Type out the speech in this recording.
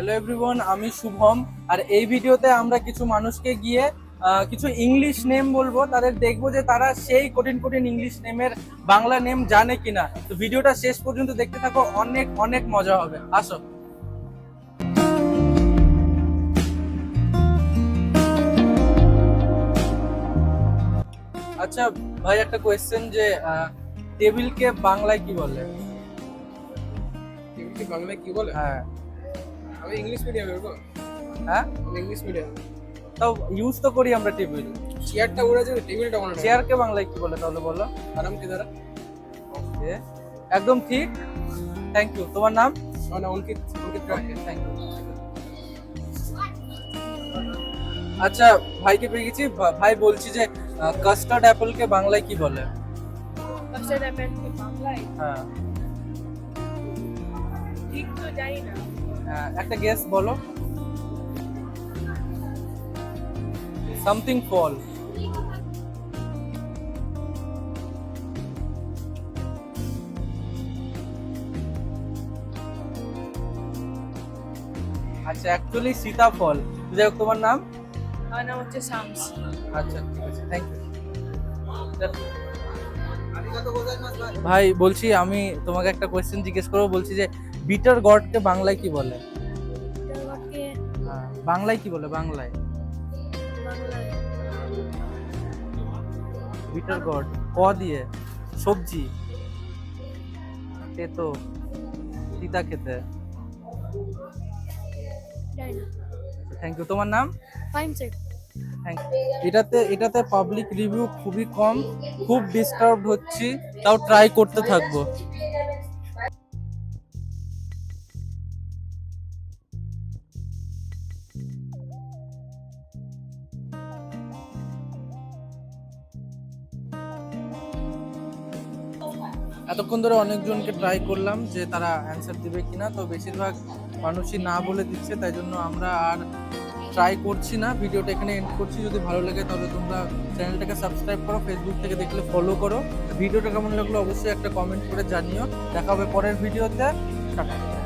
Hello everyone আমি শুভম। আর এই ভিডিওতে আমরা কিছু মানুষকে গিয়ে কিছু ইংলিশ নেম বলব। তাদের দেখব যে তারা সেই কঠিন কঠিন ইংলিশ নেমের বাংলা নেম জানে কিনা। তো ভিডিওটা শেষ পর্যন্ত দেখতে থাকো অনেক অনেক মজা হবে। আসো। আচ্ছা ভাই একটা কোয়েশ্চেন যে টেবিলকে বাংলায় কি বলে? কি বাংলায় কি বলে? হ্যাঁ। আমি ইংলিশ মিডিয়ামের গো। হ্যাঁ? আমি ইংলিশ মিডিয়াম তাও ইউজ তো করি আমরা টেবিল চেয়ারটা উড়েছে টেবিলটা মনে চেয়ারকে বাংলায় কি বলে তাহলে বলো? আরাম কে দ্বারা ওকে একদম ঠিক। থ্যাংক ইউ তোমার নাম? মানে অঙ্কিত অঙ্কিত থ্যাংক ইউ আচ্ছা ভাইকে পেয়ে গেছি। ভাই বলছি যে কাস্টার্ড অ্যাপলকে বাংলায় কি বলে? কাস্টার্ড অ্যাপেল কি বাংলায়? হ্যাঁ। ঠিক তো জানি না। হ্যাঁ, একটা গেস বলো। সামথিং ফল আচ্ছা অ্যাকচুয়ালি সীতাফল যাই হোক তোমার নাম? আমার নাম হচ্ছে শামস। আচ্ছা ঠিক আছে থ্যাংক ইউ ভাই বলছি আমি তোমাকে একটা কোয়েশ্চেন জিজ্ঞেস করব বলছি যে বিটার গডকে বাংলায় কি বলে? হ্যাঁ, বাংলায় কি বলে? বাংলায়। বিটার গড ক দিয়ে সবজি। তেতো তিতা খেতে। থ্যাংক ইউ তোমার নাম? ফাইন এটাতে এটাতে পাবলিক রিভিউ খুবই কম খুব ডিস্টার্বড হচ্ছি তাও ট্রাই করতে থাকব। এতক্ষণ ধরে অনেকজনকে ট্রাই করলাম যে তারা অ্যান্সার দিবে কিনা, তো বেশিরভাগ মানুষই না বলে দিচ্ছে, তাই জন্য আমরা আর ট্রাই করছি না। ভিডিওটা এখানে এন্ড করছি। যদি ভালো লাগে তাহলে তোমরা চ্যানেলটাকে সাবস্ক্রাইব করো ফেসবুক থেকে দেখলে ফলো করো। ভিডিওটা কেমন লাগল অবশ্যই একটা কমেন্ট করে জানিও। দেখা হবে পরের ভিডিওতে। টাটা।